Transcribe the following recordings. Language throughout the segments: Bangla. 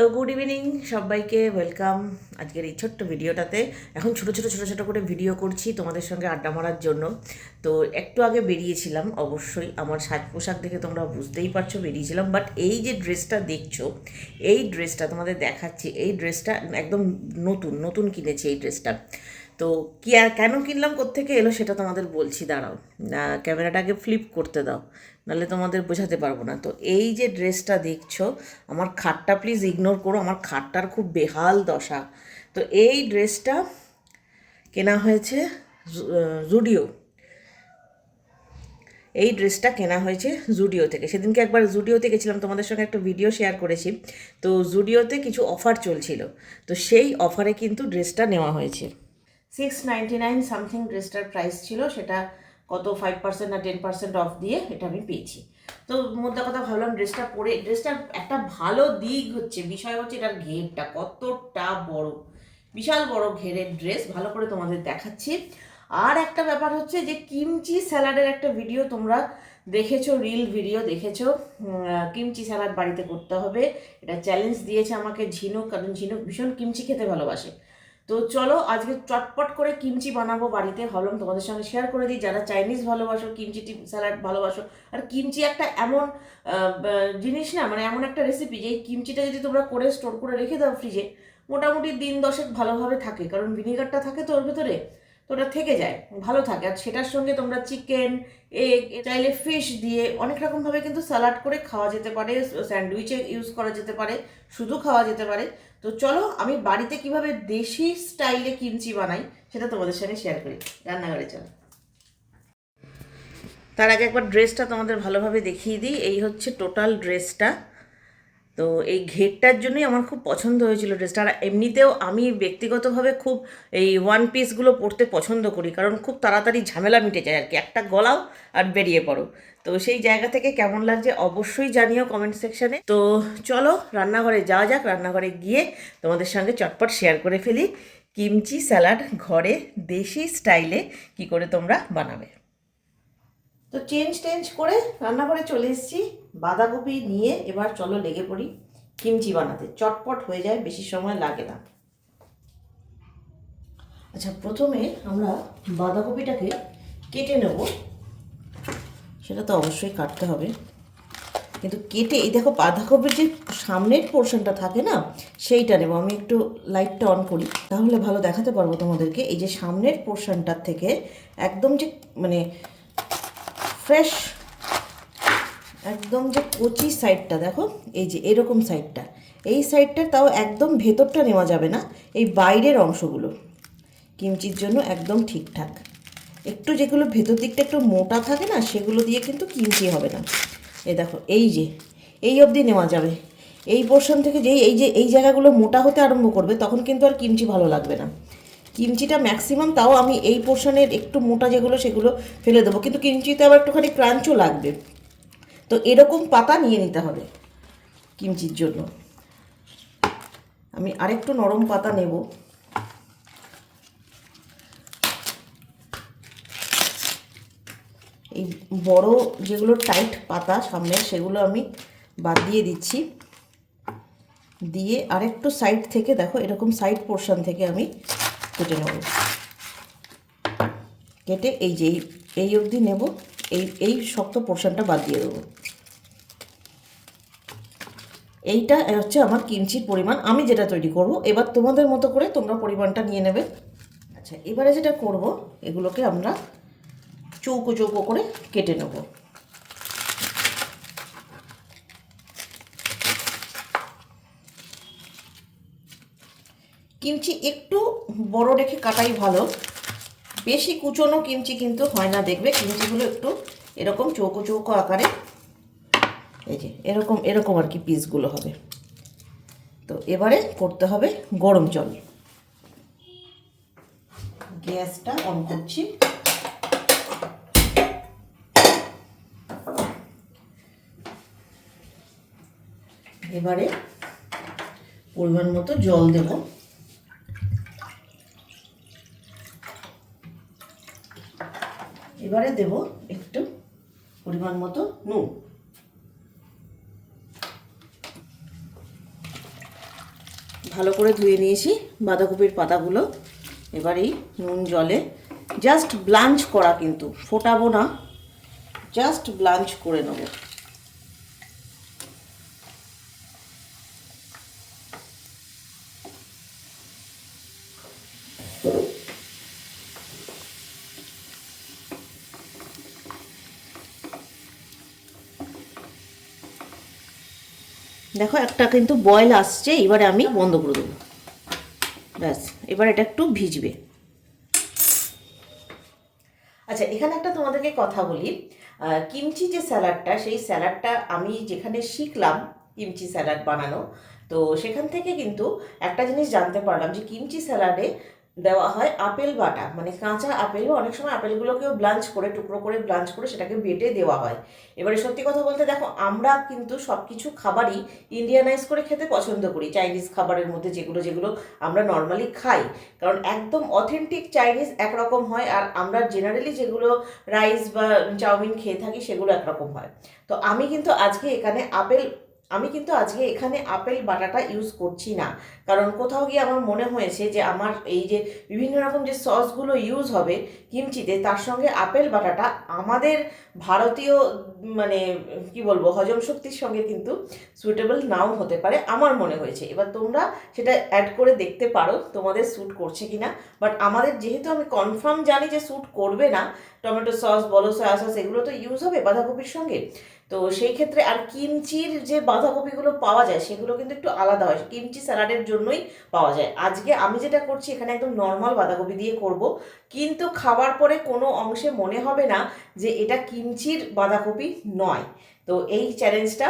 তো গুড ইভিনিং সবাইকে ওয়েলকাম আজকের এই ছোট্ট ভিডিওটাতে। এখন ছোট ছোট ছোট ছোট করে ভিডিও করছি তোমাদের সঙ্গে আড্ডা মারার জন্য। তো একটু আগে বেরিয়েছিলাম, অবশ্যই আমার সাজ পোশাক দেখে তোমরা বুঝতেই পারছ বেরিয়েছিলাম। বাট এই যে ড্রেসটা দেখছ, এই ড্রেসটা তোমাদের দেখাচ্ছি, এই ড্রেসটা একদম নতুন নতুন কিনেছি এই ড্রেসটা তো কি আর, কেন কিনলাম কোত্থেকে এলো সেটা তোমাদের বলছি, দাঁড়াও। ক্যামেরাটাকে ফ্লিপ করতে দাও, নাহলে তোমাদের বোঝাতে পারব না। তো এই যে ড্রেসটা দেখছ, আমার খাটটা প্লিজ ইগনোর করো, আমার খাটটার খুব বেহাল দশা। তো এই ড্রেসটা কেনা হয়েছে জুডিও। এই ড্রেসটা কেনা হয়েছে জুডিও থেকে। সেদিনকে একবার জুডিওতে গেছিলাম, তোমাদের সঙ্গে একটা ভিডিও শেয়ার করেছি। তো জুডিওতে কিছু অফার চলছিল। তো সেই অফারে কিন্তু ড্রেসটা নেওয়া হয়েছে। সিক্স নাইনটি নাইন সামথিং ড্রেসটার প্রাইস ছিল, সেটা কত ফাইভ পার্সেন্ট না টেন পার্সেন্ট অফ দিয়ে এটা আমি পেয়েছি। তো মোদ্দা কথা ভাবলাম ড্রেসটা পরে ড্রেসটার একটা ভালো দিক হচ্ছে, বিষয় হচ্ছে এটার ঘেরটা কতটা বড়। বিশাল বড় ঘেরের ড্রেস ভালো করে তোমাদের দেখাচ্ছি। আর একটা ব্যাপার হচ্ছে যে কিমচি স্যালাডের একটা ভিডিও তোমরা দেখেছ রিল ভিডিও দেখেছ কিমচি স্যালাড বাড়িতে করতে হবে। এটা চ্যালেঞ্জ দিয়েছে আমাকে ঝিনুক, কারণ ঝিনুক ভীষণ কিমচি খেতে ভালোবাসে। তো চলো আজকে চটপট করে কিমচি বানাবো বাড়িতে। হলম তোমাদের সঙ্গে শেয়ার করে দিই। যারা চাইনিজ ভালোবাসো, কিমচি টি স্যালাড ভালোবাসো, আর কিমচি একটা এমন জিনিস না মানে এমন একটা রেসিপি যে কিমচিটা যদি তোমরা করে স্টোর করে রেখে দাও ফ্রিজে মোটামুটি দিন দশেক ভালোভাবে থাকে। কারণ ভিনিগারটা থাকে তো ওর ভেতরে। তো ওটা থেকে যায়, ভালো থাকে। আর সেটার সঙ্গে তোমরা চিকেন এগ চাইলে ফিশ দিয়ে অনেক রকমভাবে কিন্তু স্যালাড করে খাওয়া যেতে পারে স্যান্ডউইচে ইউজ করা যেতে পারে, শুধু খাওয়া যেতে পারে। তো চলো আমি বাড়িতে কীভাবে দেশি স্টাইলে কিমচি বানাই, সেটা তোমাদের সঙ্গে শেয়ার করি। রান্নাঘরে চলো। তার আগে একবার ড্রেসটা তোমাদের ভালোভাবে দেখিয়ে দিই। এই হচ্ছে টোটাল ড্রেসটা তো এই ঘেরটার জন্যই আমার খুব পছন্দ হয়েছিল ড্রেসটা। আর এমনিতেও আমি ব্যক্তিগতভাবে খুব এই ওয়ান পিসগুলো পরতে পছন্দ করি, কারণ খুব তাড়াতাড়ি ঝামেলা মিটে যায় আর কি একটা গলাও আর বেরিয়ে পড়ো। তো সেই জায়গা থেকে কেমন লাগছে অবশ্যই জানিও কমেন্ট সেকশানে তো চলো রান্নাঘরে যাওয়া যাক, রান্নাঘরে গিয়ে তোমাদের সঙ্গে চটপট শেয়ার করে ফেলি। কিমচি স্যালাড ঘরে দেশি স্টাইলে কি করে তোমরা বানাবে। তো চেঞ্জ টেঞ্জ করে রান্নাঘরে চলে এসেছি। বাঁধাকপি নিয়ে এবার চলো লেগে পড়ি। কিমচি বানাতে। চটপট হয়ে যায়, বেশি সময় লাগে না। আচ্ছা প্রথমে আমরা বাঁধাকপিটাকে কেটে নেব। সেটা তো অবশ্যই কাটতে হবে। কিন্তু কেটে, এই দেখো বাঁধাকপির যে সামনের পোর্শনটা থাকে না, সেইটা নেব। আমি একটু লাইটটা অন করি। তাহলে ভালো দেখাতে পারব তোমাদেরকে। এই যে সামনের পোর্শনটার থেকে একদম যে মানে ফ্রেশ একদম যে কচি সাইডটা দেখো, এই যে এরকম সাইডটা এই সাইডটা তাও একদম ভেতরটা নেওয়া যাবে না, এই বাইরের অংশগুলো। কিমচির জন্য একদম ঠিকঠাক। একটু যেগুলো ভেতর দিকটা একটু মোটা থাকে না, সেগুলো দিয়ে কিন্তু কিমচি হবে না। এ দেখো, এই যে, এই অবধি নেওয়া যাবে। এই পোর্শন থেকে যেই, এই যে, এই জায়গাগুলো মোটা হতে আরম্ভ করবে, তখন কিন্তু আর কিমচি ভালো লাগবে না। কিমচিটা ম্যাক্সিমাম তাও আমি এই পোর্শনের একটু মোটা যেগুলো সেগুলো ফেলে দেবো। কিন্তু কিমচিতে আবার একটুখানি ক্রাঞ্চও লাগবে। তো এরকম পাতা নিয়ে নিতে হবে কিমচির জন্য। আমি আরেকটু নরম পাতা নেব। এই বড় যেগুলো টাইট পাতা সামনে, সেগুলো আমি বাদ দিয়ে দিচ্ছি। দিয়ে আরেকটু সাইড থেকে, দেখো এরকম সাইড পোর্শন থেকে আমি কেটে নেব। কেটে এই যে, এই- অবধি নেব, এই এই শক্ত পোর্শনটা বাদ দিয়ে দেবো। এইটা হচ্ছে আমার কিমচির পরিমাণ। আমি যেটা তৈরি করব, এবার তোমাদের মতো করে তোমরা পরিমাণটা নিয়ে নেবে। আচ্ছা এবারে যেটা করব, এগুলোকে আমরা চৌকো চৌকো করে কেটে নেব। কিমচি একটু বড় রেখে কাটাই ভালো। বেশি কুচনো কিমচি কিন্তু হয় না দেখবে। কিমচিগুলো একটু এরকম চৌকো চৌকো আকারে। এই যে, এরকম এরকম আর কি পিসগুলো হবে। তো এবারে করতে হবে গরম জল। গ্যাসটা অন করছি। এবারে পরিমাণ মতো জল দেব। এবারে দেব একটু পরিমাণ মতো নুন। ভালো করে ধুয়ে নিয়েছি বাঁধাকপির পাতাগুলো। এবার নুন জলে জাস্ট ব্লাঞ্চ করা কিন্তু, ফোটাবো না জাস্ট ব্লাঞ্চ করে নেব। দেখো, একটা কিন্তু বয়েল আসছে, এবারে আমি বন্ধ করে দেবো। ব্যাস, এবার এটা একটু ভিজবে। আচ্ছা এখানে একটা তোমাদেরকে কথা বলি। কিমচি যে স্যালাডটা, সেই স্যালাডটা আমি যেখানে শিখলাম কিমচি স্যালাড বানানো, তো সেখান থেকে কিন্তু একটা জিনিস জানতে পারলাম যে কিমচি স্যালাডে দেওয়া হয় আপেল বাটা। মানে কাঁচা আপেল, অনেক সময় আপেলগুলোকেও ব্লাঞ্চ করে, টুকরো করে ব্লাঞ্চ করে সেটাকে বেটে দেওয়া হয়। এবারে সত্যি কথা বলতে দেখো, আমরা কিন্তু সব কিছু খাবারই ইন্ডিয়ানাইজ করে খেতে পছন্দ করি। চাইনিজ খাবারের মধ্যে যেগুলো যেগুলো আমরা নর্মালি খাই। কারণ একদম অথেন্টিক চাইনিজ একরকম হয় আর আমরা জেনারেলি যেগুলো রাইস বা চাউমিন খেয়ে থাকি সেগুলো একরকম হয়। তো আমি কিন্তু আজকে এখানে আপেল আমি কিন্তু আজকে এখানে আপেল বাটাটা ইউজ করছি না। কারণ কোথাও গিয়ে আমার মনে হয়েছে যে আমার এই যে বিভিন্ন রকম যে সসগুলো ইউজ হবে কিমচিতে, তার সঙ্গে আপেল বাটাটা আমাদের ভারতীয় মানে কি বলব, হজম শক্তির সঙ্গে কিন্তু সুইটেবল নাও হতে পারে আমার মনে হয়েছে। এবার তোমরা সেটা অ্যাড করে দেখতে পারো তোমাদের স্যুট করছে কিনা। বাট আমাদের যেহেতু আমি কনফার্ম জানি যে স্যুট করবে না টমেটো সস বলো সয়া সস এগুলো তো ইউজ হবে বাঁধাকপির সঙ্গে। তো সেই ক্ষেত্রে আর কিমচির যে বাঁধাকপিগুলো পাওয়া যায়, সেগুলো কিন্তু একটু আলাদা হয়। কিমচি স্যালাডের জন্যই পাওয়া যায়। আজকে আমি যেটা করছি, এখানে একদম নর্মাল বাঁধাকপি দিয়ে করব। কিন্তু খাবার পরে কোনো অংশে মনে হবে না যে এটা কিমচির বাঁধাকপি নয়। তো এই চ্যালেঞ্জটা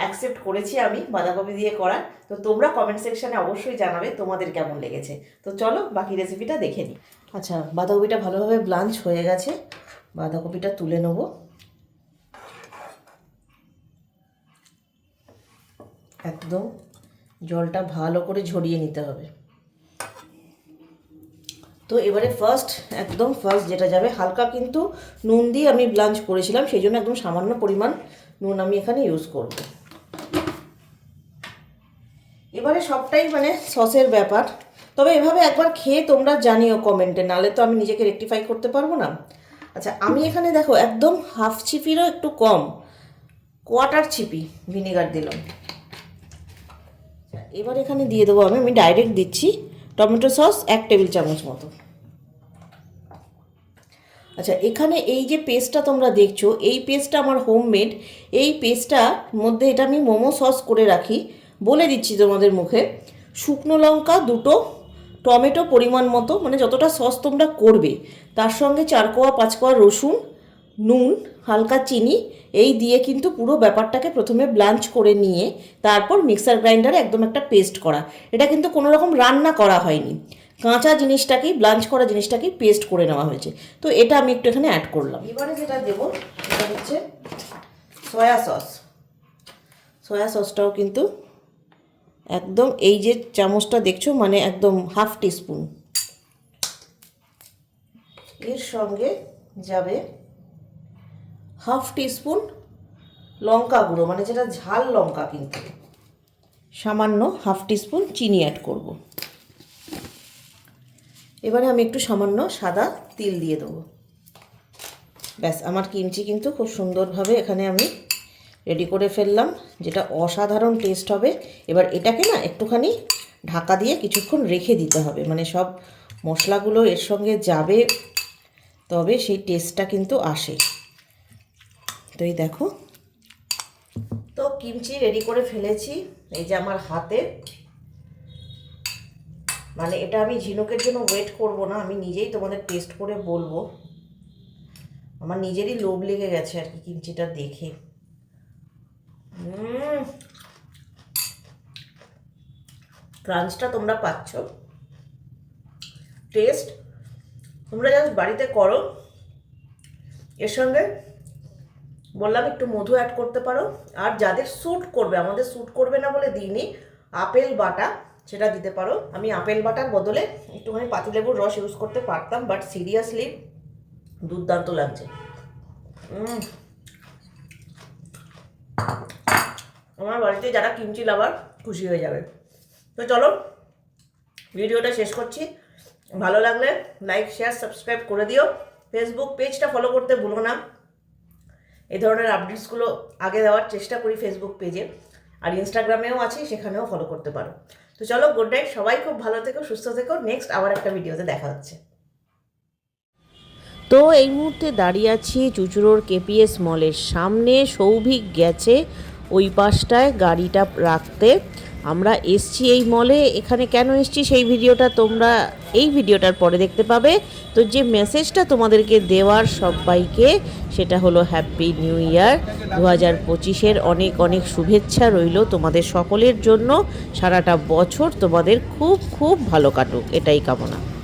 অ্যাকসেপ্ট করেছি আমি বাঁধাকপি দিয়ে করার। তো তোমরা কমেন্ট সেকশানে অবশ্যই জানাবে তোমাদের কেমন লেগেছে। তো চলো বাকি রেসিপিটা দেখে নিই। আচ্ছা বাঁধাকপিটা ভালোভাবে ব্লাঞ্চ হয়ে গেছে। বাঁধাকপিটা তুলে নেব। একদম জলটা ভালো করে ঝরিয়ে নিতে হবে। তো এবারে ফার্স্ট একদম ফার্স্ট যেটা যাবে, হালকা কিন্তু নুন দিয়ে আমি ব্লাঞ্চ করেছিলাম, সেই জন্য একদম সামান্য পরিমাণ নুন আমি এখানে ইউজ করব। এবারে সবটাই মানে সসের ব্যাপার। তবে এভাবে একবার খেয়ে তোমরা জানিও কমেন্টে নালে তো আমি নিজেকে রেকটিফাই করতে পারব না। আচ্ছা আমি এখানে দেখো একদম হাফ ছিপিরও একটু কম কোয়াটার ছিপি ভিনেগার দিলাম। এবার এখানে দিয়ে দেবো আমি আমি ডাইরেক্ট দিচ্ছি টমেটো সস এক টেবিল চামচ মতো। আচ্ছা এখানে এই যে পেস্টটা তোমরা দেখছ, এই পেস্টটা আমার হোমমেড এই পেস্টটার মধ্যে এটা আমি মোমো সস করে রাখি, বলে দিচ্ছি তোমাদের মুখে। শুকনো লঙ্কা দুটো, টমেটো পরিমাণ মতো মানে যতটা সস তোমরা করবে, তার সঙ্গে চার কোয়া পাঁচ কোয়া রসুন নুন, হালকা চিনি, এই দিয়ে কিন্তু পুরো ব্যাপারটাকে প্রথমে ব্লাঞ্চ করে নিয়ে তারপর মিক্সার গ্রাইন্ডারে একদম একটা পেস্ট করা। এটা কিন্তু কোনো রকম রান্না করা হয়নি। কাঁচা জিনিসটাকেই, ব্লাঞ্চ করা জিনিসটাকেই পেস্ট করে নেওয়া হয়েছে। তো এটা আমি একটু এখানে অ্যাড করলাম। এবারে যেটা দেবো, সেটা হচ্ছে সয়া সস সয়া সসটাও কিন্তু একদম এই যে চামচটা দেখছ মানে একদম হাফ টিস্পুন এর সঙ্গে যাবে হাফ টিস্পুন লঙ্কা গুঁড়ো মানে যেটা ঝাল লঙ্কা কিন্তু। সামান্য হাফ টিস্পুন চিনি অ্যাড করব। এবারে আমি একটু সামান্য সাদা তিল দিয়ে দেবো। ব্যাস, আমার কিমচি কিন্তু খুব সুন্দরভাবে এখানে আমি রেডি করে ফেললাম, যেটা অসাধারণ টেস্ট হবে। এবার এটাকে না একটুখানি ঢাকা দিয়ে কিছুক্ষণ রেখে দিতে হবে মানে সব মশলাগুলো এর সঙ্গে যাবে, তবে সেই টেস্টটা কিন্তু আসে। তো এই দেখো। তো কিমচি রেডি করে ফেলেছি, এই যে আমার হাতে। মানে এটা আমি ঝিনুকের জন্য ওয়েট করব না, আমি নিজেই তোমাদের টেস্ট করে বলব। আমার নিজেরই লোভ লেগে গেছে আর কি কিমচিটা দেখে। ক্রাঞ্চটা তোমরা পাচ্ছ। টেস্ট তোমরা জাস্ট বাড়িতে করো। এর সঙ্গে বললাম, একটু মধু অ্যাড করতে পারো। আর যাদের স্যুট করবে, আমাদের স্যুট করবে না বলে দিইনি, আপেল বাটা সেটা দিতে পারো। আমি আপেল বাটার বদলে একটুখানি পাতিলেবুর রস ইউজ করতে পারতাম বাট সিরিয়াসলি দুর্দান্ত লাগছে। আমার বাড়িতে যারা কিমচি লাভার খুশি হয়ে যাবে। তো চলো, ভিডিওটা শেষ করছি। ভালো লাগলে লাইক শেয়ার সাবস্ক্রাইব করে দিও। ফেসবুক পেজটা ফলো করতে ভুলো না। এই ধরনের আপডেটসগুলো আগে দেওয়ার চেষ্টা করি ফেসবুক পেজে আর ইনস্টাগ্রামেও আছি, সেখানেও ফলো করতে পারো। তো চলো গুড নাইট সবাই খুব ভালো থেকো, সুস্থ থেকো। নেক্সট আবার একটা ভিডিওতে দেখা হচ্ছে। তো এই মুহূর্তে দাঁড়িয়ে আছি চুচুরোর কেপিএস মলের সামনে। সৌভিক গেছে ওই পাশটায় গাড়িটা রাখতে। আমরা এসছি এই মলে এখানে কেন এসছি সেই ভিডিওটা তোমরা এই ভিডিওটার পরে দেখতে পাবে। তো যে মেসেজটা তোমাদেরকে দেওয়ার সবাইকে, সেটা হলো হ্যাপি নিউ ইয়ার দু হাজার পঁচিশের অনেক অনেক শুভেচ্ছা রইল তোমাদের সকলের জন্য। সারাটা বছর তোমাদের খুব খুব ভালো কাটুক। এটাই কামনা।